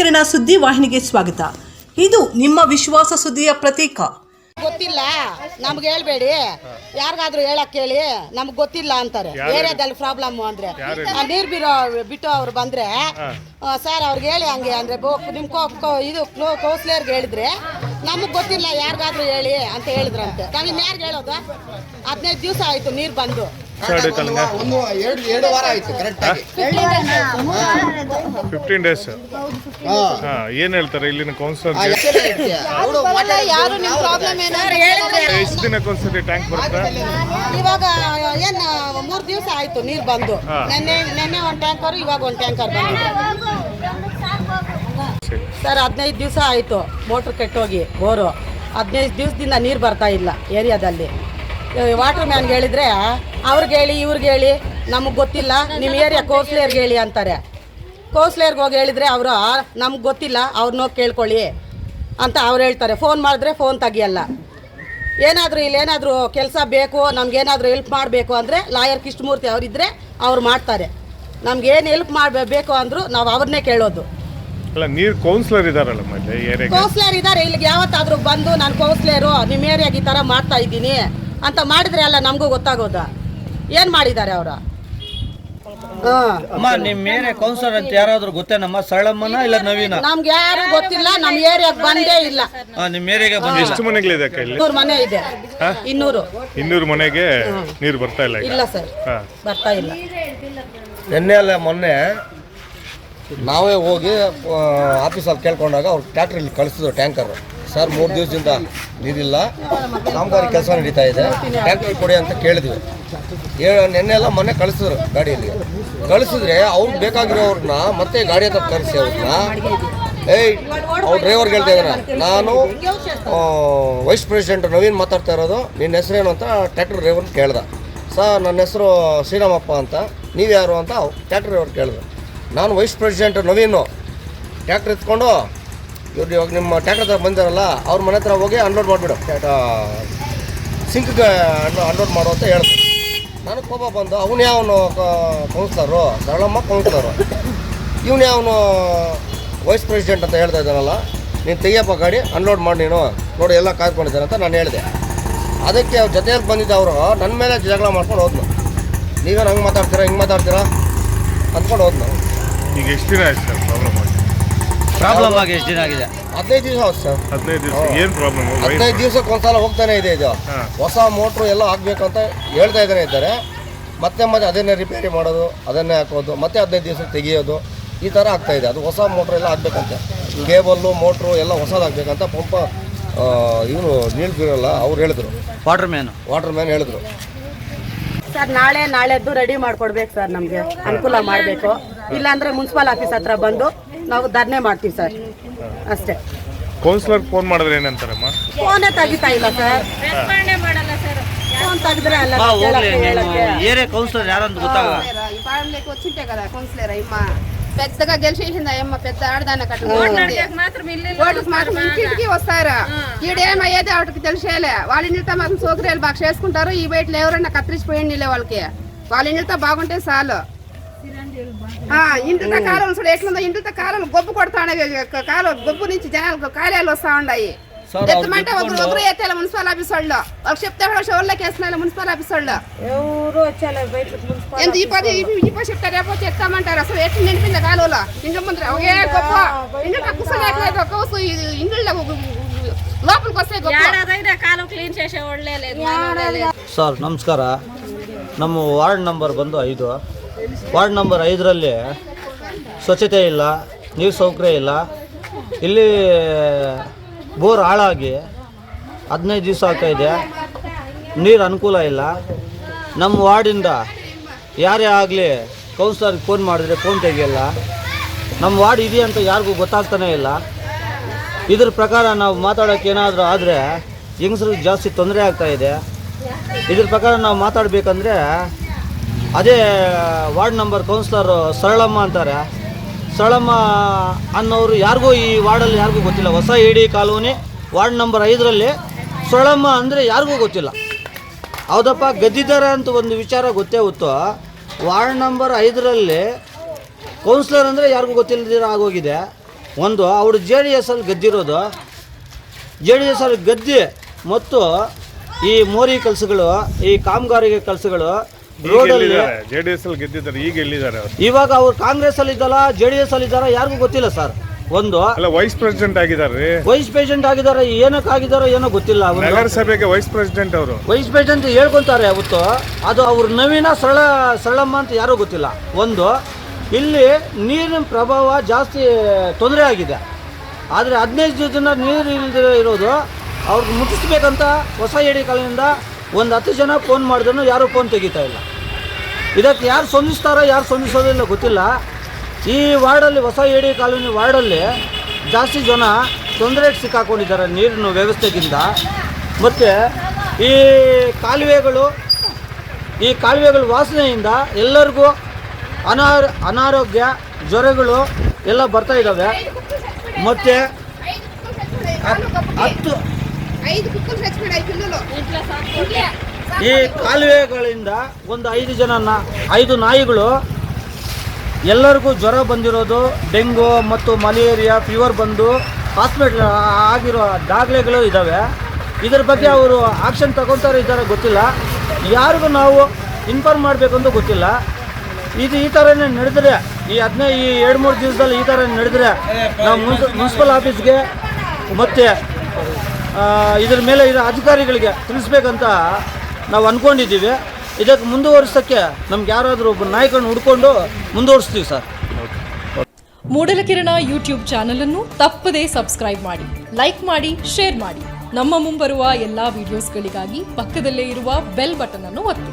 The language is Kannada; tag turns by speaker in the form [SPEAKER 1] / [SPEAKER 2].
[SPEAKER 1] ಕಿರಣ ಸುದ್ದಿ ವಾಹಿನಿಗೆ ಸ್ವಾಗತ. ಇದು ನಿಮ್ಮ ವಿಶ್ವಾಸ ಸುದ್ದಿಯ ಪ್ರತೀಕ.
[SPEAKER 2] ಗೊತ್ತಿಲ್ಲ ನಮ್ಗೆ ಹೇಳ್ಬೇಡಿ. ಯಾರಿಗಾದ್ರೂ ಹೇಳಕ್ ಹೇಳಿ ನಮ್ಗೆ ಗೊತ್ತಿಲ್ಲ ಅಂತಾರೆ. ಏರಿಯಾದಲ್ಲಿ ಪ್ರಾಬ್ಲಮ್ ಅಂದ್ರೆ. ಆ ನೀರ್ ಬಿರೋ ಬಿಟ್ಟು ಅವ್ರು ಬಂದ್ರೆ ಸರ್ ಅವ್ರಿಗೆ ಹೇಳಿ ಹಂಗೆ ಅಂದ್ರೆ ಬೋ- ನಿಮ್ ಕೋ- ಕೋ- ಇದು ಕೌನ್ಸಿಲರ್ಗೆ ಹೇಳಿದ್ರೆ ನಮಗ್ ಗೊತ್ತಿಲ್ಲ ಯಾರಿಗಾದ್ರೂ ಹೇಳಿ ಅಂತ ಹೇಳಿದ್ರಂತೆ. ನಮ್ಗೆ ಯಾರಿಗೆ ಹೇಳೋದು? ಹದಿನೈದು ದಿವಸ ಆಯ್ತು ನೀರ್ ಬಂದು.
[SPEAKER 3] ಒಂದು ಎರಡು ಎರಡು ವಾರ ಆಯ್ತು ಕರೆಕ್ಟ್ ಆಗಿ.
[SPEAKER 4] ಫಿಫ್ಟೀನ್ ಡೇಸ್
[SPEAKER 3] ಹಾ.
[SPEAKER 4] ಏನು ಹೇಳ್ತಾರೆ ಇಲ್ಲಿನ ಕೌನ್ಸಿಲರ್ ಎಷ್ಟು ದಿನಕ್ಕೊಂದ್ಸತಿ ಟ್ಯಾಂಕ್ ಬರುತ್ತೆ?
[SPEAKER 2] ಇವಾಗ ಏನು ಮೂರು ದಿವಸ ಆಯ್ತು ನೀರು ಬಂದು. ನೆನ್ನೆ ನೆನ್ನೆ ಒಂದ್ ಟ್ಯಾಂಕರ್ ಇವಾಗ ಒಂದು ಟ್ಯಾಂಕರ್
[SPEAKER 4] ಸರ್.
[SPEAKER 2] ಹದಿನೈದು ದಿವಸ ಆಯಿತು ಮೋಟ್ರ್ ಕೆಟ್ಟೋಗಿ ಬೋರು. ಹದಿನೈದು ದಿವಸದಿಂದ ನೀರು ಬರ್ತಾ ಇಲ್ಲ ಏರಿಯಾದಲ್ಲಿ. ವಾಟರ್ ಮ್ಯಾನ್ಗೆ ಹೇಳಿದ್ರೆ ಅವ್ರಿಗೆ ಹೇಳಿ ಇವ್ರಿಗೆ ಹೇಳಿ. ನಮಗೆ ಗೊತ್ತಿಲ್ಲ. ನಿಮ್ಮ ಏರಿಯಾ ಕೋಸ್ಲೇರ್ಗೆ ಹೇಳಿ ಅಂತಾರೆ. ಕೋಸ್ಲೇರ್ಗೆ ಹೋಗಿ ಹೇಳಿದರೆ ಅವರು ನಮ್ಗೆ ಗೊತ್ತಿಲ್ಲ. ಅವ್ರನ್ನ ಕೇಳ್ಕೊಳ್ಳಿ ಅಂತ ಅವ್ರು ಹೇಳ್ತಾರೆ. ಫೋನ್ ಮಾಡಿದ್ರೆ ಫೋನ್ ತೆಗಿಯಲ್ಲ. ಏನಾದರೂ ಇಲ್ಲೇನಾದರೂ ಕೆಲಸ ಬೇಕು ನಮಗೇನಾದರೂ ಹೆಲ್ಪ್ ಮಾಡಬೇಕು ಅಂದರೆ ಲಾಯರ್ ಕೃಷ್ಣಮೂರ್ತಿ ಅವರಿದ್ದರೆ ಅವ್ರು ಮಾಡ್ತಾರೆ. ನಮ್ಗೇನು ಹೆಲ್ಪ್ ಮಾಡಬೇಕು ಅಂದರೂ ನಾವು ಅವ್ರನ್ನೇ ಕೇಳೋದು.
[SPEAKER 4] ಅಲ್ಲ ನೀರ್ ಕೌನ್ಸಿಲರ್ ಇದಾರಲ್ಲ
[SPEAKER 2] ಕೌನ್ಸಿಲರ್ ಇದ್ದಾರೆ ಇಲ್ಲಿಗೆ ಯಾವತ್ತಾದ್ರೂ ಬಂದು ನಾನು ಕೌನ್ಸಿಲರು ನಿಮ್ಮ ಏರಿಯಾಗೆ ಈ ಥರ ಮಾಡ್ತಾ ಇದ್ದೀನಿ ಅಂತ ಮಾಡಿದ್ರೆ ಅಲ್ಲ ನಮಗೂ ಗೊತ್ತಾಗೋದ. ಏನು ಮಾಡಿದ್ದಾರೆ ಅವರ?
[SPEAKER 5] ಅಮ್ಮ ನಿಮ್ ಏರಿಯಾ ಕೌನ್ಸಿಲರ್ ಅಂತ ಯಾರಾದ್ರೂ ಗೊತ್ತೇನಮ್ಮ ಸರಳಮ್ಮನ ಇಲ್ಲ ನವೀನ?
[SPEAKER 2] ನಮ್ಗೆ ಯಾರು ಗೊತ್ತಿಲ್ಲ ನಮ್ಮ ಏರಿಯಾಗೆ ಬಂದೇ ಇಲ್ಲ.
[SPEAKER 5] ಆ, ನಿಮ್ ಏರಿಯಾಗೆ ಬಂದಿಲ್ಲ.
[SPEAKER 4] ಎಷ್ಟು ಮನೆಗಳಿದೆ ಅಕ್ಕ ಇಲ್ಲಿ?
[SPEAKER 2] ಇನ್ನೂರು ಮನೆ ಇದೆ. ಇನ್ನೂರು.
[SPEAKER 4] ಇನ್ನೂರು ಮನೆಗೆ ನೀರು ಬರ್ತಾ ಇಲ್ಲ ಈಗ?
[SPEAKER 2] ಇಲ್ಲ ಸರ್.
[SPEAKER 4] ಹಾ.
[SPEAKER 2] ಬರ್ತಾ ಇಲ್ಲ.
[SPEAKER 3] ನಿನ್ನೆ ಅಲ್ಲ ಮೊನ್ನೆ ನಾವೇ ಹೋಗಿ ಆಫೀಸಲ್ಲಿ ಕೇಳ್ಕೊಂಡಾಗ ಅವ್ರು ಟ್ಯಾಕ್ಟ್ರಲ್ಲಿ ಕಳಿಸಿದ್ರು ಟ್ಯಾಂಕರ್. ಸರ್, ಮೂರು ದಿವಸದಿಂದ ನೀರಿಲ್ಲ. ಕಾಮಗಾರಿ ಕೆಲಸ ನಡೀತಾ ಇದೆ. ಟ್ಯಾಕ್ಟ್ರ್ ಕೊಡಿ ಅಂತ ಕೇಳಿದ್ವಿ. ನಿನ್ನೆ ಎಲ್ಲ ಮೊನ್ನೆ ಕಳಿಸಿದ್ರು ಗಾಡಿಯಲ್ಲಿ. ಕಳಿಸಿದ್ರೆ ಅವ್ರಿಗೆ ಬೇಕಾಗಿರೋರನ್ನ ಮತ್ತೆ ಗಾಡಿ ಹತ್ರ ಕರೆಸಿ ಅವ್ರನ್ನ ಏಯ್, ಅವ್ರು ಡ್ರೈವರ್ಗೆ ಹೇಳ್ತಾ ಇದ್ದಾರೆ ನಾನು ವೈಸ್ ಪ್ರೆಸಿಡೆಂಟ್ ನವೀನ್ ಮಾತಾಡ್ತಾ ಇರೋದು. ನಿನ್ನ ಹೆಸರೇನು ಅಂತ ಟ್ಯಾಕ್ಟರ್ ಡ್ರೈವರ್ ಕೇಳ್ದ. ಸರ್, ನನ್ನ ಹೆಸರು ಶ್ರೀರಾಮಪ್ಪ ಅಂತ. ನೀವು ಯಾರು ಅಂತ ಟ್ಯಾಕ್ಟರ್ ಡ್ರೈವರ್ ಕೇಳಿದ್ರು ನಾನು ವೈಸ್ ಪ್ರೆಸಿಡೆಂಟ್ ನವೀನು. ಟ್ಯಾಕ್ಟ್ರ್ ಎತ್ಕೊಂಡು ಇವ್ರು ಇವಾಗ ನಿಮ್ಮ ಟ್ಯಾಕ್ಟರ್ ಹತ್ರ ಬಂದಿರಲ್ಲ, ಅವ್ರ ಮನೆ ಹತ್ರ ಹೋಗಿ ಅನ್ಲೋಡ್ ಮಾಡಿಬಿಡು. ಸಿಂಕ್ಗೆ ಅನ್ಲೋಡ್ ಮಾಡು ಅಂತ ಹೇಳ್ತಾರೆ. ನನಗೆ ಕೋಪ ಬಂದು, ಅವನು ಯಾವನು ಕೌನ್ಸ್ಲರು ಸರಳಮ್ಮ ಕೌನ್ಸ್ಲರು ಇವನು ಯಾವನು ವೈಸ್ ಪ್ರೆಸಿಡೆಂಟ್ ಅಂತ ಹೇಳ್ತಾ ಇದ್ದಾನಲ್ಲ, ನೀನು ತೆಗಿಯಪ್ಪ ಗಾಡಿ ಅನ್ಲೋಡ್ ಮಾಡಿ ನೀನು. ನೋಡಿ, ಎಲ್ಲ ಕಾಯ್ಕೊಂಡಿದ್ದಾನೆ ಅಂತ ನಾನು ಹೇಳಿದೆ. ಅದಕ್ಕೆ ಅವ್ರ ಜೊತೆಯಲ್ಲಿ ಬಂದಿದ್ದ ಅವರು ನನ್ನ ಮೇಲೆ ಜಗಳ ಮಾಡ್ಕೊಂಡು ಹೋದ್ನು ನೀವೇನು ಹಂಗೆ ಮಾತಾಡ್ತೀರಾ, ಹಿಂಗೆ ಮಾತಾಡ್ತೀರಾ ಅಂದ್ಕೊಂಡು ಹೋದ್ನು
[SPEAKER 4] ಈಗ ಎಷ್ಟು ದಿನ ಆಯ್ತು ಸರ್ ಪ್ರಾಬ್ಲಮ್
[SPEAKER 5] ಪ್ರಾಬ್ಲಮ್ ಆಗಿ ಎಷ್ಟು ದಿನ ಆಗಿದೆ?
[SPEAKER 3] ಹದಿನೈದು ದಿವಸ ಸರ್.
[SPEAKER 4] ಹದಿನೈದು ದಿವಸ ಏನು ಪ್ರಾಬ್ಲಮ್
[SPEAKER 3] ಹದಿನೈದು ದಿವಸಕ್ಕೆ ಒಂದ್ಸಲ ಹೋಗ್ತಾನೆ ಇದೆ ಇದು. ಹೊಸ ಮೋಟ್ರು ಎಲ್ಲ ಆಗಬೇಕು ಅಂತ ಹೇಳ್ತಾ ಇದ್ದಾರೆ ಇದ್ದಾರೆ. ಮತ್ತೆ ಮತ್ತೆ ಅದನ್ನೇ ರಿಪೇರಿ ಮಾಡೋದು ಅದನ್ನೇ ಹಾಕೋದು ಮತ್ತೆ ಹದಿನೈದು ದಿವಸ ತೆಗಿಯೋದು ಈ ಥರ ಆಗ್ತಾ ಇದೆ. ಅದು ಹೊಸ ಮೋಟ್ರ್ ಎಲ್ಲ ಹಾಕ್ಬೇಕಂತೆ. ಕೇಬಲ್ಲು ಮೋಟ್ರು ಎಲ್ಲ ಹೊಸದು ಹಾಕ್ಬೇಕಂತ ಪಂಪ ಇವರು ನೀಳ್ತಿರಲ್ಲ ಅವ್ರು ಹೇಳಿದ್ರು.
[SPEAKER 5] ವಾಟರ್ ಮ್ಯಾನ್
[SPEAKER 3] ವಾಟರ್ ಮ್ಯಾನ್ ಹೇಳಿದ್ರು.
[SPEAKER 2] ಸರ್ ನಾಳೆ ನಾಳೆದ್ದು ರೆಡಿ ಮಾಡ್ಕೊಡ್ಬೇಕು ಸರ್ ನಮಗೆ. ಅನುಕೂಲ ಮಾಡಬೇಕು. ಇಲ್ಲಾಂದ್ರೆ ಮುನ್ಸಿಪಲ್ ಆಫೀಸ್ ಹತ್ರ ಬಂದು ನಾವು ಧರ್ನೆ ಮಾಡ್ತೀವಿ ಸರ್ ಅಷ್ಟೇ
[SPEAKER 4] ಕೌನ್ಸಿಲರ್ ಫೋನ್ ಮಾಡಿದ್ರೆ ಏನಂತಾರಮ್ಮ
[SPEAKER 2] ಫೋನೇ ತೆಗಿತಾ ಇಲ್ಲ ಸರ್ ಫೋನ್ ತೆಗೆದ್ರೆ ಅಲ್ಲ
[SPEAKER 5] ಹೋಗ್ಲಿ
[SPEAKER 2] ಕೇಳಕ್ಕೆ,
[SPEAKER 5] ನೀವು
[SPEAKER 2] ಹೇಳಕ್ಕೆ.
[SPEAKER 5] ಏರಿಯಾ ಕೌನ್ಸಿಲರ್ ಯಾರಂತ ಗೊತ್ತಾಗ
[SPEAKER 6] పాడంలోకి వచ్చింటే కదా కౌన్సిలర్ అయ్యమ్మ పెద్దగా గెలిచేసింది అయ్యమ్మ పెద్ద ఆడదాన కట్ట ఓటుకు మాత్రం ఇంటికి వస్తారా ఈడేమయ్యేది ఆవిడకి తెలిసేలే వాళ్ళ ఇంటితో మాత్రం సోకరేలు బాగా చేసుకుంటారు ఈ బయటలో ఎవరైనా కత్తిరిచిపోయింది వాళ్ళకి వాళ్ళ ఇంటితో బాగుంటే చాలు ఆ, ఇంటితో కాలువలు చూడు ఎట్లుందో ఇంటితో కాలువలు గొబ్బు కొడతా కాలువ గొబ్బు నుంచి జనాలకు కార్యాలు వస్తా ఉన్నాయి
[SPEAKER 5] సార్, వాళ్ళు
[SPEAKER 6] ఎత్తమంటే ఒకరు
[SPEAKER 5] చెప్పుకోండి.
[SPEAKER 6] ఒకరు ఎత్తాలి మున్సిపల్ ఆఫీస్ వాళ్ళు వాళ్ళకి చెప్తే కూడా షోర్లోకి వేస్తున్నారు మున్సిపల్ ఆఫీస్ వాళ్ళు
[SPEAKER 2] ఎవరు వచ్చాలే బయట మున్సిపల్
[SPEAKER 6] ఎంత ఈ పది ఈ పది చెప్తారు రేపు చెప్తామంటారు అసలు ఎట్లా నిండిపోయింది కాలువలో ఇంట్లో ముందర ఒకే గొప్ప ఇంట్లో కూర్చోలేకలేదు కౌసు ఇంట్లో లోపలికి వస్తే గొప్ప
[SPEAKER 7] ఏడాదైనా కాలం క్లీన్ చేసేవాళ్ళే లేదు మానవుడే లేదు.
[SPEAKER 5] ಸರ್ ನಮಸ್ಕಾರ ನಮ್ಮ ವಾರ್ಡ್ ನಂಬರ್ ಬಂದು ಐದು ವಾರ್ಡ್ ನಂಬರ್ ಐದರಲ್ಲಿ ಸ್ವಚ್ಛತೆ ಇಲ್ಲ, ನೀರು ಸೌಕರ್ಯ ಇಲ್ಲ. ಇಲ್ಲಿ ಬೋರ್ ಹಾಳಾಗಿ ಹದಿನೈದು ದಿವಸ ಆಗ್ತಾಯಿದೆ ನೀರು ಅನುಕೂಲ ಇಲ್ಲ. ನಮ್ಮ ವಾರ್ಡಿಂದ ಯಾರೇ ಆಗಲಿ ಕೌನ್ಸಿಲರ್ಗೆ ಫೋನ್ ಮಾಡಿದ್ರೆ ಫೋನ್ ತೆಗಿಯಲ್ಲ. ನಮ್ಮ ವಾರ್ಡ್ ಇದೆಯಾ ಅಂತ ಯಾರಿಗೂ ಗೊತ್ತಾಗ್ತಾನೇ ಇಲ್ಲ. ಇದ್ರ ಪ್ರಕಾರ ನಾವು ಮಾತಾಡೋಕೆ ಏನಾದರೂ ಆದರೆ ಹೆಂಗಸ್ರಿಗೆ ಜಾಸ್ತಿ ತೊಂದರೆ ಆಗ್ತಾಯಿದೆ ಇದೆ. ಇದ್ರ ಪ್ರಕಾರ ನಾವು ಮಾತಾಡಬೇಕಂದ್ರೆ ಅದೇ, ವಾರ್ಡ್ ನಂಬರ್ ಕೌನ್ಸಿಲರ್ ಸರಳಮ್ಮ ಅಂತಾರೆ. ಸರಳಮ್ಮ ಅನ್ನೋರು ಯಾರಿಗೂ ಈ ವಾರ್ಡಲ್ಲಿ ಯಾರಿಗೂ ಗೊತ್ತಿಲ್ಲ. ಹೊಸ ಇಡಿ ಕಾಲೋನಿ, ವಾರ್ಡ್ ನಂಬರ್ ಐದರಲ್ಲಿ ಸರಳಮ್ಮ ಅಂದರೆ ಯಾರಿಗೂ ಗೊತ್ತಿಲ್ಲ. ಹೌದಪ್ಪ ಗೆದ್ದಿದ್ದಾರೆ ಅಂತ ಒಂದು ವಿಚಾರ ಗೊತ್ತೇ ಹೊತ್ತು ವಾರ್ಡ್ ನಂಬರ್ ಐದರಲ್ಲಿ ಕೌನ್ಸಿಲರ್ ಅಂದರೆ ಯಾರಿಗೂ ಗೊತ್ತಿಲ್ಲದಿರ ಆಗೋಗಿದೆ. ಒಂದು, ಅವರು ಜೆ ಡಿ ಎಸ್ಸಲ್ಲಿ ಗೆದ್ದಿರೋದು. ಜೆ ಡಿ ಎಸ್ ಅಲ್ಲಿ ಗೆದ್ದಿ ಮತ್ತು ಈ ಮೋರಿ ಕೆಲಸಗಳು, ಈ ಕಾಮಗಾರಿಗೆ ಕೆಲಸಗಳು ರೋಡಲ್ಲಿ
[SPEAKER 4] ಎಲ್ಲಿದ್ದಾರೆ? ಜೆ ಡಿ ಎಸ್ ಅಲ್ಲಿ ಗೆದ್ದಿದ್ದಾರೆ ಈಗ ಎಲ್ಲಿದ್ದಾರೆ
[SPEAKER 5] ಇವಾಗ ಅವ್ರು ಕಾಂಗ್ರೆಸ್ ಅಲ್ಲಿ ಇದ್ದಲ್ಲ ಜೆ ಡಿ ಎಸ್ ಅಲ್ಲಿ ಇದ್ದಾರ ಯಾರಿಗೂ ಗೊತ್ತಿಲ್ಲ ಸರ್. ಒಂದು
[SPEAKER 4] ಅಲ್ಲ ವೈಸ್ ಪ್ರೆಸಿಡೆಂಟ್ ಆಗಿದ್ದಾರೆ
[SPEAKER 5] ವೈಸ್ ಪ್ರೆಸಿಡೆಂಟ್ ಆಗಿದ್ದಾರೆ ಏನಕ್ಕೆ ಆಗಿದಾರೋ ಏನೋ ಗೊತ್ತಿಲ್ಲ
[SPEAKER 4] ನಗರಸಭೆಗೆ ವೈಸ್ ಪ್ರೆಸಿಡೆಂಟ್ ಅವರು.
[SPEAKER 5] ವೈಸ್ ಪ್ರೆಸಿಡೆಂಟ್ ಹೇಳ್ಕೊಂತಾರೆ ಅವತ್ತು ಅದು ಅವ್ರ ನವೀನ ಸರಳ ಸರಳಮ್ಮ ಅಂತ ಯಾರೂ ಗೊತ್ತಿಲ್ಲ. ಒಂದು ಇಲ್ಲಿ ನೀರಿನ ಪ್ರಭಾವ ಜಾಸ್ತಿ ತೊಂದರೆ ಆಗಿದೆ. ಆದರೆ ಹದಿನೈದು ಜನ ನೀರು ಇಲ್ಲದೆ ಇರೋದು ಅವ್ರಿಗೆ ಮುಟ್ಟಿಸ್ಬೇಕಂತ ಹೊಸ ಏಡಿ ಕಾಲದಿಂದ ಒಂದು ಹತ್ತು ಜನ ಫೋನ್ ಮಾಡಿದ್ರು ಯಾರೂ ಫೋನ್ ತೆಗಿತಾ ಇಲ್ಲ. ಇದಕ್ಕೆ ಯಾರು ಸ್ಪಂದಿಸ್ತಾರೋ ಯಾರು ಸ್ಪಂದಿಸೋದಿಲ್ಲ ಗೊತ್ತಿಲ್ಲ. ಈ ವಾರ್ಡಲ್ಲಿ ಹೊಸ ಏಡಿ ಕಾಲೋನಿ ವಾರ್ಡಲ್ಲಿ ಜಾಸ್ತಿ ಜನ ತೊಂದರೆ ಸಿಕ್ಕಾಕೊಂಡಿದ್ದಾರೆ ನೀರಿನ ವ್ಯವಸ್ಥೆಗಿಂತ. ಮತ್ತು ಈ ಕಾಲುವೆಗಳು ಈ ಕಾಲುವೆಗಳ ವಾಸನೆಯಿಂದ ಎಲ್ಲರಿಗೂ ಅನಾರ ಅನಾರೋಗ್ಯ ಜ್ವರಗಳು ಎಲ್ಲ ಬರ್ತಾ ಇದ್ದಾವೆ ಮತ್ತು ಹತ್ತು ಈ ಕಾಲುವೆಗಳಿಂದ ಒಂದು ಐದು ಜನ ಐದು ನಾಯಿಗಳು, ಎಲ್ಲರಿಗೂ ಜ್ವರ ಬಂದಿರೋದು, ಡೆಂಗು ಮತ್ತು ಮಲೇರಿಯಾ ಫೀವರ್ ಬಂದು ಹಾಸ್ಪಿಟ್ಲ್ ಆಗಿರೋ ದಾಖಲೆಗಳು ಇದ್ದಾವೆ ಇದ್ರ ಬಗ್ಗೆ ಅವರು ಆಕ್ಷನ್ ತಗೊತಾರೆ ಇದ್ದಾರೆ ಗೊತ್ತಿಲ್ಲ. ಯಾರಿಗೂ ನಾವು ಇನ್ಫಾರ್ಮ್ ಮಾಡಬೇಕು ಅಂತ ಗೊತ್ತಿಲ್ಲ. ಇದು ಈ ಥರನೇ ನಡೆದ್ರೆ, ಈ ಹದಿನೈದು ಈ ಎರಡು ಮೂರು ದಿವಸದಲ್ಲಿ ಈ ಥರ ನಡೆದ್ರೆ ನಾವು ಮುನ್ಸ್ ಮುನ್ಸಿಪಲ್ ಆಫೀಸ್ಗೆ ಮತ್ತು ಇದ್ರ ಮೇಲೆ ಇರೋ ಅಧಿಕಾರಿಗಳಿಗೆ ತಿಳಿಸ್ಬೇಕಂತ ನಾವು ಅಂದ್ಕೊಂಡಿದ್ದೀವಿ ಇದಕ್ಕೆ ಮುಂದುವರಿಸೋಕ್ಕೆ ನಮ್ಗೆ ಯಾರಾದರೂ ಒಬ್ಬ ನಾಯಕನ ಹುಡ್ಕೊಂಡು ಮುಂದುವರಿಸ್ತೀವಿ ಸರ್.
[SPEAKER 8] ಮೂಡಲಕಿರಣ ಯೂಟ್ಯೂಬ್ ಚಾನಲ್ ಅನ್ನು ತಪ್ಪದೇ ಸಬ್ಸ್ಕ್ರೈಬ್ ಮಾಡಿ, ಲೈಕ್ ಮಾಡಿ, ಶೇರ್ ಮಾಡಿ. ನಮ್ಮ ಮುಂಬರುವ ಎಲ್ಲಾ ವಿಡಿಯೋಸ್ಗಳಿಗಾಗಿ ಪಕ್ಕದಲ್ಲೇ ಇರುವ ಬೆಲ್ ಬಟನ್ ಅನ್ನು ಒತ್ತಿ.